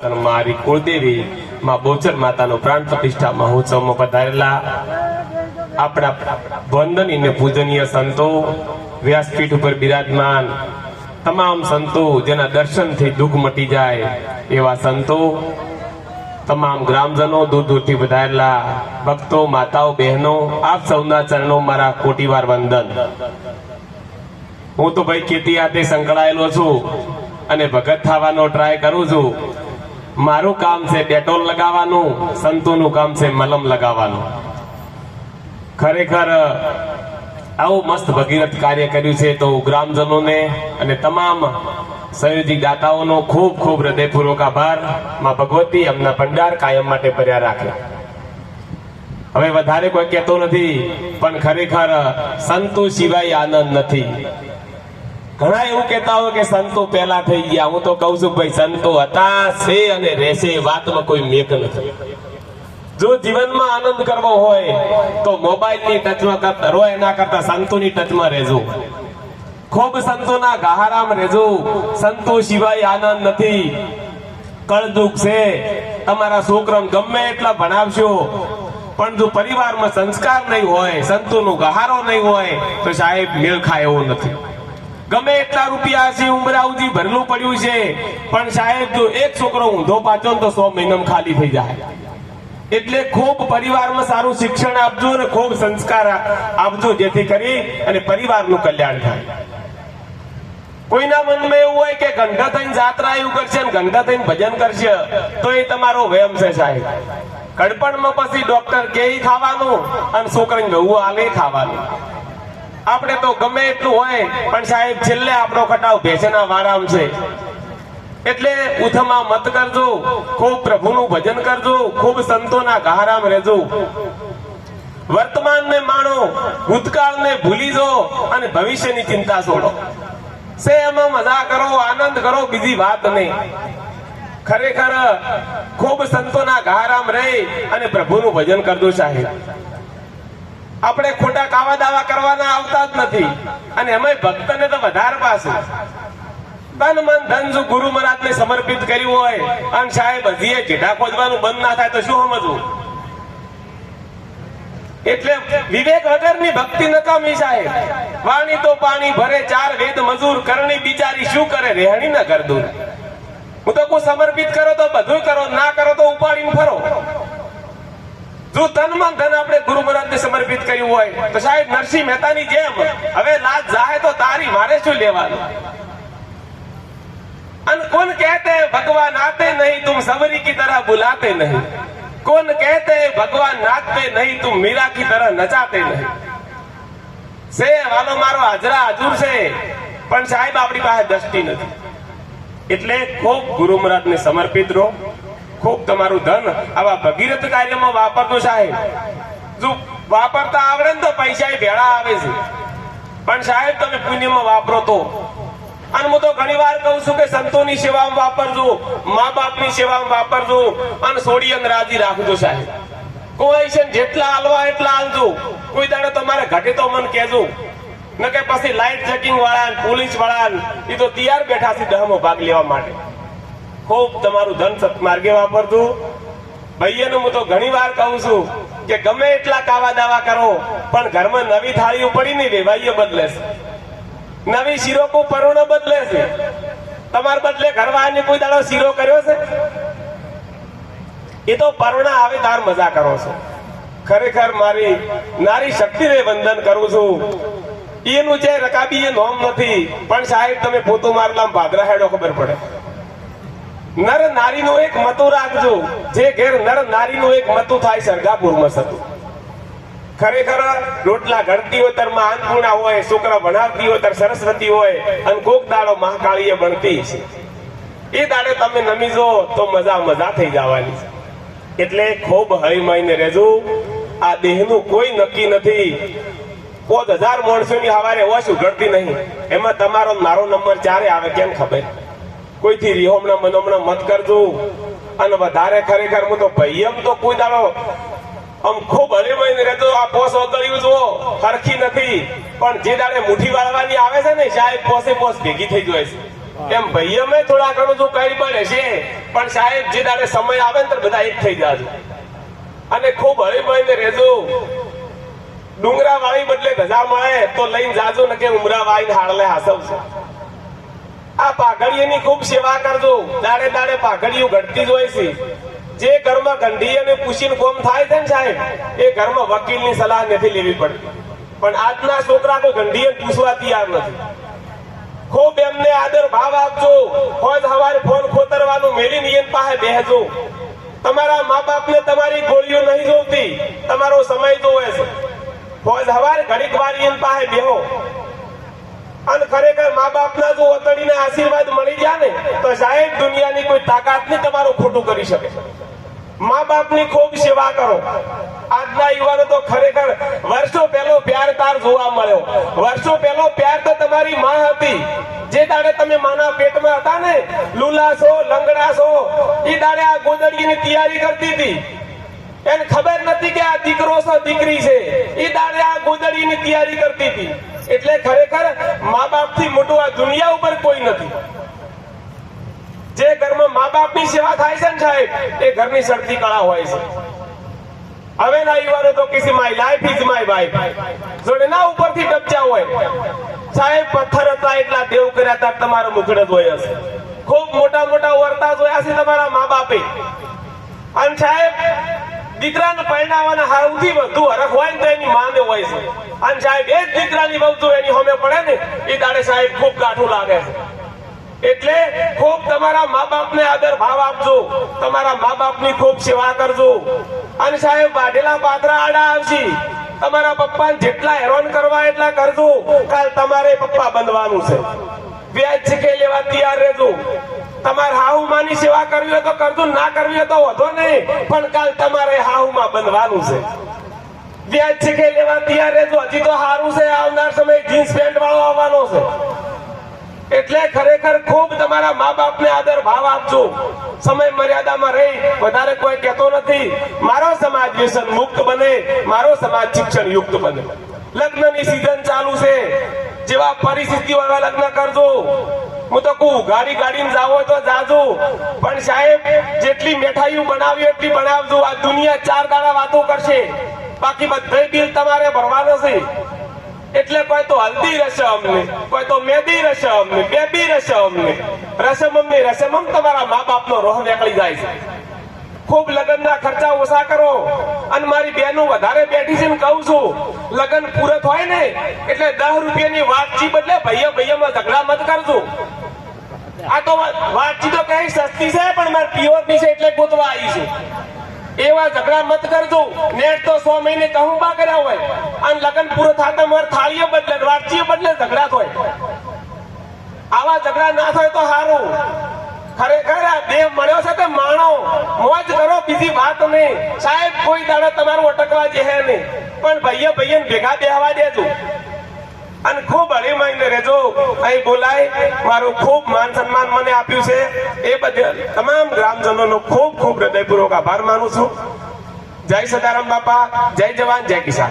મારી કુળદેવી માં બોચર માતાનો પ્રાણ પ્રતિષ્ઠા મહોત્સવમાં પધારેલા આપણા વંદનીય અને પૂજનીય સંતો, વ્યાસપીઠ ઉપર બિરાજમાન તમામ સંતો જેના દર્શનથી દુઃખ મટી જાય એવા સંતો, તમામ ગ્રામજનો દૂર દૂરથી વધારેલા ભક્તો, માતાઓ, બહેનો, આપ સૌના ચરણો મારા કોટીવાર વંદન. હું તો ભાઈ ખેતી હાથે સંકળાયેલો છું અને ભગત થવાનો ટ્રાય કરું છું. મારું કામ છે ડેટોલ લગાવવાનું, સંતોનું કામ છે મલમ લગાવવાનું. ખરેખર, આવું મસ્ત ભગીરથ કાર્ય કર્યું છે તો ગ્રામજનોને અને તમામ સંયોજી દાતાઓનો ખૂબ ખૂબ હૃદયપૂર્વક આભાર. માં ભગવતી એમના ભંડાર કાયમ માટે ભર્યા રાખે. હવે વધારે કોઈ કહેતો નથી, પણ ખરેખર સંતો સિવાય આનંદ નથી. ઘણા એવું કહેતા હોય કે સંતો પહેલા થઈ ગયા. હું તો કહું છું ભાઈ સંતો હતા, છે અને રહેશે વાતમાં કોઈ મેક નથી. જો જીવનમાં આનંદ કરવો હોય, તો મોબાઈલની ટચમાં કરતા રહો એના કરતા સંતોની ટચમાં રહેજો. ખૂબ સંતોના ગહારામાં રહેજો. સંતો સિવાય આનંદ નથી. કળદુક છે. તમારા છોકરાને ગમે એટલા ભણાવશો, પણ જો પરિવારમાં સંસ્કાર નહીં હોય, સંતોનો ગહારો નહીં હોય, તો સાહેબ મેળ ખાય એવું નથી. ગમે એટલા રૂપિયા છે ઉમરા સુધી ભરલું પડ્યું છે, પણ સાહેબ જો એક છોકરો ઊંધો પાછો તો સો મહિનામાં ખાલી થઈ જાય. એટલે ખૂબ પરિવારમાં સારું શિક્ષણ આપજો અને ખૂબ સંસ્કાર આપજો, જેથી કરી અને પરિવારનું કલ્યાણ થાય. કોઈના મનમાં એવું હોય કે ગંઢા થઈને જાત્રા એવું કરશે અને ગંઢા થઈને ભજન કરશે, તો એ તમારો વહેમ છે સાહેબ. કડપણમાં પછી ડોક્ટર કે ખાવાનું અને છોકરાને ગવું આલે ખાવાનું. આપણે તો ગમે એટલું હોય, પણ સાહેબ છેલ્લે આપણો ખટાવ ભેસેના વારામ છે. એટલે ઉથમાં મત કરજો, ખૂબ પ્રભુનું ભજન કરજો, ખૂબ સંતોના ગહારામ રહેજો. વર્તમાનને માણો, ભૂતકાળને ભૂલી જો અને ભવિષ્યની ચિંતા છોડો. સે એમાં મજા કરો, આનંદ કરો, બીજી વાત નહીં. ખરેખર ખૂબ સંતોના ગહારામ રહી અને પ્રભુનું ભજન કરજો સાહેબ. આપણે ખોટા કાવા દાવા કરવાના આવતા જ નથી. અને એમાં ભક્તને તો વધારે પાછું તન મન ધન જો ગુરુ મહારાજને સમર્પિત કર્યું હોય, અને સાહેબ હજી જેઠા ખોદવાનું બંધ ના થાય તો શું સમજવું? એટલે વિવેક વગરની ભક્તિ નકામી સાહેબ. વાણી તો પાણી ભરે, ચાર વેદ મજૂર કરણી બિચારી શું કરે? રહેણી ના દૂર હું તો કોઈ સમર્પિત કરો તો બધું કરો, ના કરો તો ઉપાડીને ફરો. જો તન ધન આપણે ગુરુ મહારાજ સમર્પિત કર્યું હોય, તો સાહેબ નરસિંહ મહેતાની જેમ, હવે લાજ જાય તો તારી મારે શું લેવાનું? અન કોણ કહેતે, ભગવાન આતે નહીં તુમ સવરી કી તરહ બુલાતે નહીં? કોણ કહેતે, ભગવાન નાચતે નહીં, તું મીરા કી તરહ નચાતે નહીં? સે વાલો મારો હાજરા હજુર છે, પણ સાહેબ આપણી પાસે દ્રષ્ટિ નથી. એટલે ખૂબ ગુરુ મહારાજ ને સમર્પિત રહો. ખૂબ તમારું ધન આવા ભગીરથ કાર્યમાં વાપરતો સાહેબ. જો વાપરતા આવડે ને તો પૈસા ભેળા આવે છે. પણ સાહેબ, તમે પુણ્યમાં વાપરો તો. અને હું તો ઘણી વાર કહું છું કે સંતોની સેવામાં વાપરજો મા બાપની સેવામાં વાપરજો અને છોડી અને રાજી રાખજો સાહેબ. કોઈ છે જેટલા હાલવા એટલા હાલજો. કોઈ દાડો તમારે ઘટે તો મને કહેજો. ન કે પછી લાઇટ ચેકિંગ વાળા પોલીસવાળા એ તો તૈયાર બેઠા છે દહમો ભાગ લેવા માટે. ખૂબ તમારું ધન સત્માર્ગે વાપરજો ભાઈઓને હું તો ઘણી વાર કહું છું કે ગમે એટલા કાવા દાવા કરો, પણ ઘરમાં નવી થાળીઓ પડી નહીં વેવાઈઓ બદલે છે. નવી શીરો કો પરોણો બદલે છે. તમારા બદલે ઘરવાળાને કોઈ દાડો શીરો કર્યો છે? એ તો પરોણા આવે તાર મજા કરો છો. ખરેખર મારી નારી શક્તિને વંદન કરું છું. એનું જે રકાબી એ નોમ નથી, પણ સાહેબ તમે પોતું મારલા ભાદરા હેડો ખબર પડે. નર નારીનું એક મતું રાખજો. જે ઘેર નર નારીનું એક મતું થાય સરગાપુરમાં થતું. ખરેખર રોટલા ઘડતી હોય ત્યારે માં અન્નપૂર્ણા હોય, છોકરા ભણાવતી હોય ત્યારે સરસ્વતી હોય, અને કોક દાડો મહાકાળીએ બનતી છે એ દાડે તમે નમી જો તો મજા મજા થઈ જવાની. એટલે ખૂબ હળીમળીને રહેજો. આ દેહનું કોઈ નક્કી નથી. પોત હજાર માણસોની હવારે ઓછ ઉઘડતી નહીં. એમાં તમારો મારો નંબર ચારે આવે, કેમ ખબર? કોઈથી રિહોમણા મનોમણા મત કરજો. અને વધારે ખરેખર હું તો ભાઈ તો કોઈ દાડો આમ ખૂબ હળીમળીને રહેતો આ પોસ ઓગળ્યું જુઓ. હરખી નથી. પણ જે દાડે મુઠ્ઠી વાળવાની આવે છે ને, સાહેબ, પોસે પોસ ભેગી થઈ જાય છે. એમ ભાઈ અમે થોડા ઘણું જો કઈ પડે છે પણ સાહેબ, જે દાડે સમય આવે ને, ત્યારે બધા એક થઈ જાજો અને ખૂબ હળી મળીને રહેજો. ડુંગરા વાળી બદલે ધજા મળે, તો લઈને જાજો ને કે ઉમરા વાળી હાડલે હાસવશે. આ પાઘડીની ખૂબ સેવા કરજો. દાડે દાડે પાઘડીઓ ઘટતી જ હોય છે. જે ઘરમાં ગંઢી અને પૂછીને કોમ થાય છે ને સાહેબ, એ ઘરમાં વકીલની સલાહ નથી લેવી પડતી. પણ આજના છોકરા કોઈ ગંઢી પૂછવા તૈયાર નથી. ખૂબ એમને આદર ભાવ આપજો. ફોજ હવારે ફોન ખોતરવાનું મેળીને નિયન પાસે બેહજો. તમારા મા બાપને તમારી ગોળીઓ નહીં જોતી. તમારો સમય જોવે છે. ફોજ હવારે ઘડીક વાર પાસે બેહો. ખરેખર મા બાપના જો ઓતડીને આશીર્વાદ મળી ગયા ને, તો સાહેબ દુનિયાની કોઈ તાકાત નહીં તમારું ખોટું કરી શકે. મા બાપની ખૂબ સેવા કરો. આજના યુવાનો તો ખરેખર વર્ષો પહેલો પ્યાર તાર જોવા મળ્યો. વર્ષો પહેલો પ્યાર તો તમારી માં હતી. જે દાડે તમે માના પેટમાં હતા ને લુલા છો લંગડા છો એ દાડે આ ગોદડીની તૈયારી કરતી હતી. એને ખબર નથી કે આ દીકરો છે દીકરી છે. એ દાડે આ ગોદડીની તૈયારી કરતી હતી. એટલે ખરેખર મા બાપથી મોટું આ દુનિયા ઉપર કોઈ નથી. જે ઘરમાં મા બાપની સેવા થાય છે ને સાહેબ, એ ઘરની શરતી કળા હોય છે. હવે ના યુવાનો તો કિસી my life is my wife જોડે ના ઉપરથી ડબચા હોય. સાહેબ, પથ્થર હતા એટલા દેવ કર્યા હતા તમારો મુખડ હોય હશે ખૂબ મોટા મોટા વર્તા જોયા છે તમારા મા બાપે અને સાહેબ દીકરાને પરણાવવાના સૌથી વધુ હરખ હોય ને તો એની માને હોય છે. અને સાહેબ, એ જ દીકરાની વસ્તુ એની સામે પડે ને એ દાડે સાહેબ ખૂબ કાઠું લાગે છે. એટલે ખૂબ તમારા મા બાપને આદર ભાવ આપજો. તમારા મા બાપની ખૂબ સેવા કરજો. અને સાહેબ વાઢેલા પાત્રા આડા આવશે. તમારા પપ્પાને જેટલા હેરાન કરવા એટલા કરજો. કાલ તમારે પપ્પા બનવાનું છે. વ્યાજ શીખે લેવા તૈયાર રહેજો. તમારે હાહુમાની સેવા કરવી હોય તો કરજો, ના કરવી હોય તો વધો નહીં. પણ કાલ તમારે હાહુમાં બનવાનું છે. વ્યાજ શીખે લેવા તૈયાર રહેજો, હજી તો સારું છે, આવનાર સમય જીન્સ પેન્ટ વાળો આવવાનો છે. એટલે ખરેખર ખૂબ તમારા મા બાપને આદર ભાવ આપજો. સમય મર્યાદામાં રહી, વધારે કોઈ કહેતો નથી. મારો સમાજ વ્યસન મુક્ત બને, મારો સમાજ શિક્ષણ યુક્ત બને. લગ્નની સીઝન ચાલુ છે. જેવા પરિસ્થિતિ વાળા લગ્ન કરજો. હું તો કહું, ગાડી ગાડીને જાવ તો જાજો. પણ સાહેબ, જેટલી મીઠાઈઓ બનાવી એટલી બનાવજો. આ દુનિયા ચાર દાડા વાતો કરશે. બાકી બધે બિલ તમારે ભરવાનો છે. એટલે કોઈ તો હલ્દી રસમ ને કોઈ તો મેદી રસમ ને બેબી રસમ ને રસમમ ને રસમમ તમારા મા બાપનો રોહ નીકળી જાય છે. ખૂબ લગ્નના ખર્ચા ઓછા કરો. અને મારી બહેનો વધારે બેઠી છે કહું છું, લગ્ન પૂરત હોય ને, એટલે દસ રૂપિયાની વાતચીત બદલે ભાઈઓ ભાઈઓમાં ઝઘડા મત કરજો. આ તો વાતચીત તો કઈ સસ્તી છે, પણ મારે પ્યોરની છે એટલે ગોતવા આવી છું. એવા ઝઘડા મત કરજો. નેટ તો સો મહિને કહું બા કર્યા હોય. અને લગ્ન પૂરો થતા મારે થાળીઓ બદલે વાતચીઓ બદલે ઝઘડા થાય. આવા ઝઘડા ના થાય તો સારું ખરેખર આ દેહ મળ્યો છે તો માણો. મોજ કરો, બીજી વાત નહીં. સાહેબ, કોઈ દાડો તમારું અટકવા જે નહીં. પણ ભાઈએ ભાઈએ ભેગા બેહવા દેજો. અને ખૂબ રહેજો. અહીં બોલાય. મારું ખૂબ માન સન્માન મને આપ્યું છે. એ બદલ તમામ ગ્રામજનોનો ખૂબ ખૂબ હૃદયપૂર્વક આભાર માનું છું. જય સદારામ બાપા. જય જવાન, જય કિસાન.